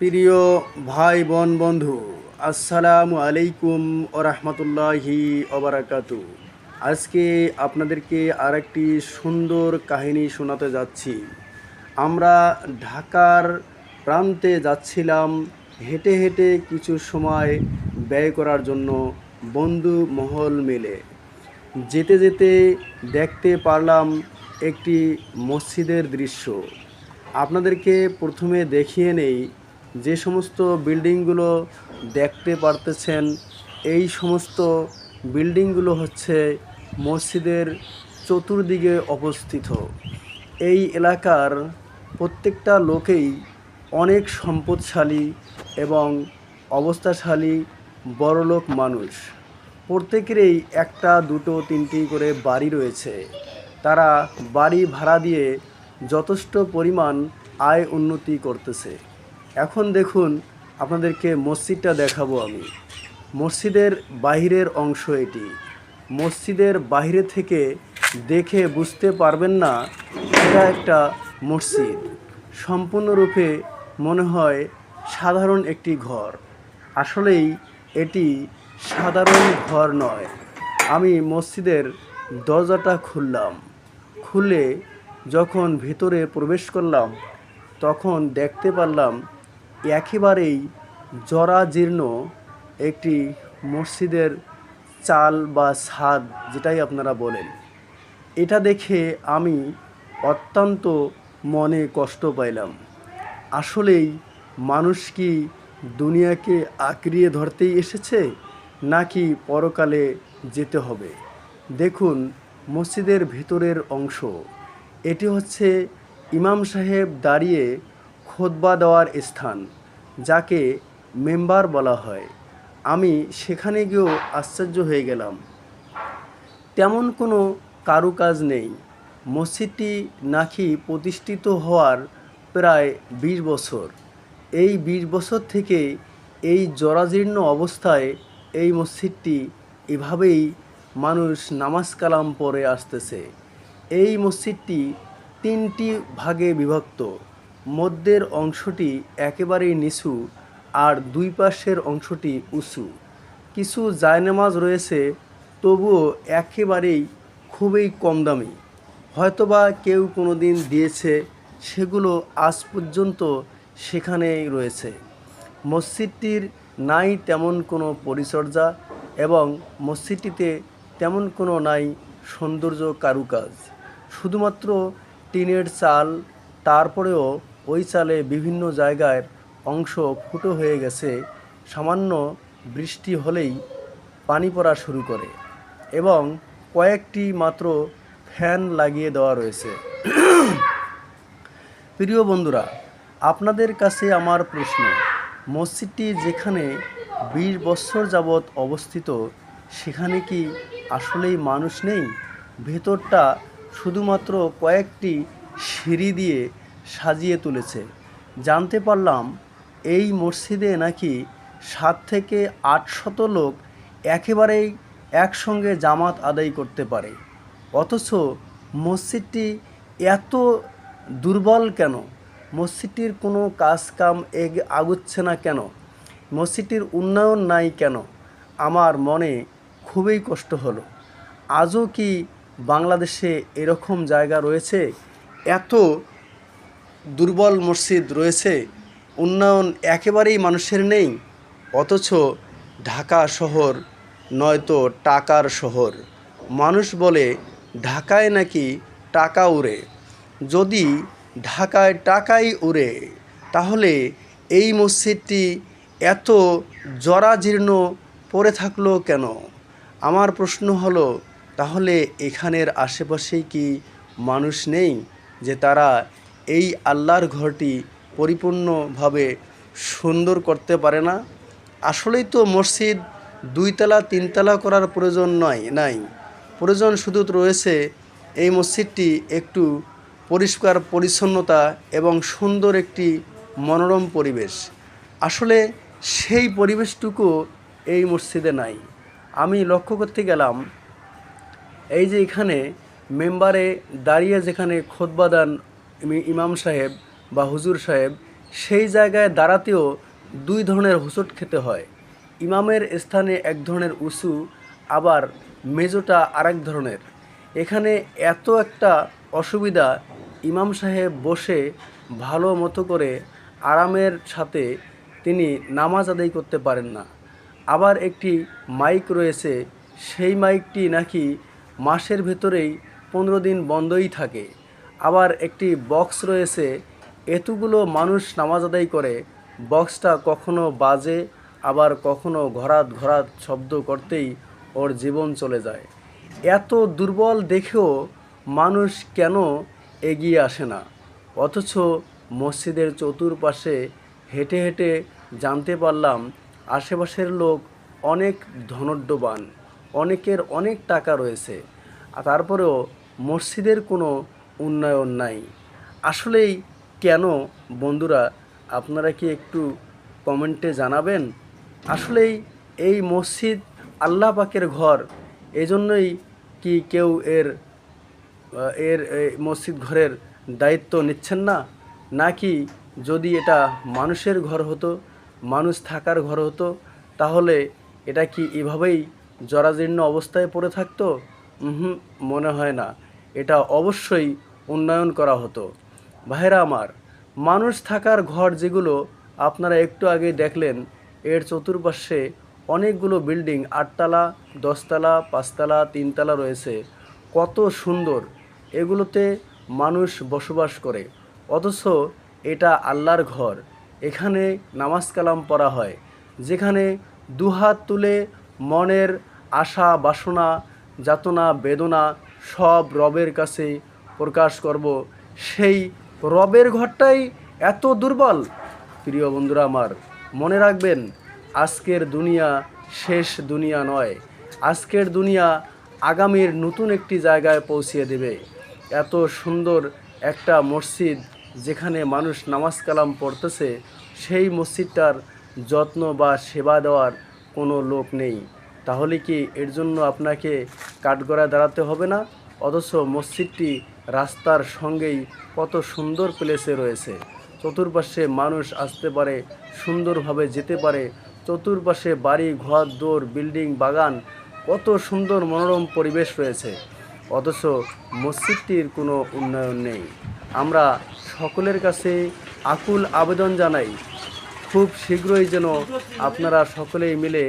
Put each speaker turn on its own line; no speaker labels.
প্রিয় ভাই বোন বন্ধু, আসসালামু আলাইকুম ও রহমতুল্লাহি ওবরাকাতু আজকে আপনাদেরকে আর একটি সুন্দর কাহিনী শোনাতে যাচ্ছি। আমরা ঢাকার প্রান্তে যাচ্ছিলাম হেঁটে হেঁটে কিছু সময় ব্যয় করার জন্য বন্ধু মহল মিলে। যেতে যেতে দেখতে পারলাম একটি মসজিদের দৃশ্য। আপনাদেরকে প্রথমে দেখিয়ে নেই যে সমস্ত বিল্ডিংগুলো দেখতে পারতেছেন, এই সমস্ত বিল্ডিংগুলো হচ্ছে মসজিদের চতুর্দিকে অবস্থিত। এই এলাকার প্রত্যেকটা লোকেই অনেক সম্পদশালী এবং অবস্থাশালী বড়লোক মানুষ। প্রত্যেকেরই একটা, দুটো, তিনটি করে বাড়ি রয়েছে। তারা বাড়ি ভাড়া দিয়ে যথেষ্ট পরিমাণ আয় উন্নতি করতেছে। এখন দেখুন আপনাদেরকে মসজিদটা দেখাবো আমি। মসজিদের বাহিরের অংশ এটি। মসজিদের বাইরে থেকে দেখে বুঝতে পারবেন না এটা একটা মসজিদ। সম্পূর্ণরূপে মনে হয় সাধারণ একটি ঘর। আসলেই এটি সাধারণ ঘর নয়। আমি মসজিদের দরজাটা খুললাম। খুলে যখন ভেতরে প্রবেশ করলাম, তখন দেখতে পারলাম একেবারেই জরাজীর্ণ একটি মসজিদের চাল বা ছাদ যেটাই আপনারা বলেন। এটা দেখে আমি অত্যন্ত মনে কষ্ট পাইলাম। আসলেই মানুষ কি দুনিয়াকে আঁকড়িয়ে ধরতেই এসেছে, নাকি পরকালে যেতে হবে? দেখুন, মসজিদের ভেতরের অংশ। এটি হচ্ছে ইমাম সাহেব দাঁড়িয়ে খোদবা দেওয়ার স্থান, যাকে মেম্বার বলা হয়। আমি সেখানে গিয়েও আশ্চর্য হয়ে গেলাম। তেমন কোনো কারুকাজ নেই। মসজিদটি নাকি প্রতিষ্ঠিত হওয়ার প্রায় বিশ বছর। এই বিশ বছর থেকে এই জরাজীর্ণ অবস্থায় এই মসজিদটি এভাবেই মানুষ নামাজ কালাম পড়ে আসতেছে। এই মসজিদটি তিনটি ভাগে বিভক্ত। মধ্যের অংশটি একেবারেই নিচু আর দুই পাশের অংশটি উঁচু। কিছু জায়নামাজ রয়েছে, তবুও একেবারেই খুবই কম দামি। হয়তোবা কেউ কোনো দিন দিয়েছে, সেগুলো আজ পর্যন্ত সেখানেই রয়েছে। মসজিদটির নাই তেমন কোনো পরিচর্যা এবং মসজিদটিতে তেমন কোনো নাই সৌন্দর্য কারুকাজ। শুধুমাত্র টিনের চাল, তারপরেও ওই চালে বিভিন্ন জায়গায় অংশ ফুটো হয়ে গেছে, সামান্য বৃষ্টি হলেই পানি পড়া শুরু করে এবং কয়েকটি মাত্র ফ্যান লাগিয়ে দেওয়া রয়েছে। প্রিয় বন্ধুরা, আপনাদের কাছে আমার প্রশ্ন, মসজিদটি যেখানে বিশ বছর যাবৎ অবস্থিত, সেখানে কি আসলেই মানুষ নেই? ভেতরটা শুধুমাত্র কয়েকটি সিঁড়ি দিয়ে সাজিয়ে তুলেছে। জানতে পারলাম এই মসজিদে নাকি সাত থেকে আটশত লোক একেবারেই একসঙ্গে জামাত আদায় করতে পারে। অথচ মসজিদটি এত দুর্বল কেন? মসজিদটির কোনো কাজ কাম এগ আগুচ্ছে না কেন? মসজিদটির উন্নয়ন নাই কেন? আমার মনে খুবই কষ্ট হলো। আজও কি বাংলাদেশে এরকম জায়গা রয়েছে? এত দুর্বল মসজিদ রয়েছে, উন্নয়ন একেবারেই মানুষের নেই, অথচ ঢাকা শহর নয়তো টাকার শহর। মানুষ বলে, ঢাকায় নাকি টাকা উড়ে? যদি ঢাকায় টাকাই উড়ে, তাহলে এই মসজিদটি এত জরাজীর্ণ পড়ে থাকল কেন? আমার প্রশ্ন হলো, তাহলে এখানের আশেপাশেই কি মানুষ নেই যে তারা এই আল্লাহর ঘরটি পরিপূর্ণভাবে সুন্দর করতে পারে না। আসলেই তো মসজিদ দুইতলা, তিনতলা করার প্রয়োজন নয়, নাই। প্রয়োজন শুধু রয়েছে এই মসজিদটি একটু পরিষ্কার পরিচ্ছন্নতা এবং সুন্দর একটি মনোরম পরিবেশ। আসলে সেই পরিবেশটুকু এই মসজিদে নাই। আমি লক্ষ্য করতে গেলাম, এই যে এখানে মেম্বারে দাঁড়িয়ে যেখানে খোদবা দেন ইমি- ইমাম সাহেব বা হুজুর সাহেব, সেই জায়গায় দাঁড়াতেও দুই ধরনের হোঁচট খেতে হয়। ইমামের স্থানে এক ধরনের উঁচু আবার মেজোটা আরেক ধরনের। এখানে এত একটা অসুবিধা, ইমাম সাহেব বসে ভালো মতো করে আরামের সাথে তিনি নামাজ আদায় করতে পারেন না। আবার একটি মাইক রয়েছে, সেই মাইকটি নাকি মাসের ভেতরেই পনেরো দিন বন্ধই থাকে। আবার একটি বক্স রয়েছে। এতগুলো মানুষ নামাজ আদায় করে। বক্সটা কখনো বাজে, আবার কখনো ঘরাত ঘরাত শব্দ করতেই ওর জীবন চলে যায়। এত দুর্বল দেখেও মানুষ কেন এগিয়ে আসে না? অথচ মসজিদের চতুর্পাশে হেঁটে হেঁটে জানতে পারলাম, আশেপাশের লোক অনেক ধনড্যবান অনেকের অনেক টাকা রয়েছে। তারপরেও মসজিদের কোনো উন্নয়ন নাই। আসলেই কেন, বন্ধুরা, আপনারা কি একটু কমেন্টে জানাবেন? আসলেই এই মসজিদ আল্লাহ পাকের ঘর, এজন্যই কি কেউ এর এর মসজিদ ঘরের দায়িত্ব নিচ্ছেন না? নাকি যদি এটা মানুষের ঘর হতো, মানুষ থাকার ঘর হতো, তাহলে এটা কি এভাবেই জরাজীর্ণ অবস্থায় পড়ে থাকতো? মনে হয় না। এটা অবশ্যই উন্নয়ন করা হতো। ভাইরা আমার, মানুষ থাকার ঘর যেগুলো আপনারা একটু আগে দেখলেন, এর চতুর্পাশে অনেকগুলো বিল্ডিং, আটতলা, দশতলা, পাঁচতলা, তিনতলা রয়েছে। কত সুন্দর। এগুলোতে মানুষ বসবাস করে। অথচ এটা আল্লাহর ঘর। এখানে নামাজ কালাম পড়া হয়। যেখানে দুহাত তুলে মনের আশা, বাসনা, যাতনা, বেদনা সব রবের কাছে প্রকাশ করব। সেই রবের ঘরটাই এত দুর্বল। প্রিয় বন্ধুরা আমার, মনে রাখবেন, আজকের দুনিয়া শেষ দুনিয়া নয়। আজকের দুনিয়া আগামীর নতুন একটি জায়গায় পৌঁছিয়ে দেবে। এত সুন্দর একটা মসজিদ যেখানে মানুষ নামাজ কালাম পড়তেছে, সেই মসজিদটার যত্ন বা সেবা দেওয়ার কোনো লোক নেই। তাহলে কি এর জন্য আপনাকে কাঠগড়ায় দাঁড়াতে হবে না? অথচ মসজিদটি রাস্তার সঙ্গেই কত সুন্দর প্লেসে রয়েছে। চতুর্পাশে মানুষ আসতে পারে, সুন্দরভাবে যেতে পারে। চতুর্পাশে বাড়ি, ঘর, দোর, বিল্ডিং, বাগান, কত সুন্দর মনোরম পরিবেশ রয়েছে। অথচ মসজিদটির কোনো উন্নয়ন নেই। আমরা সকলের কাছে আকুল আবেদন জানাই, খুব শীঘ্রই যেন আপনারা সকলেই মিলে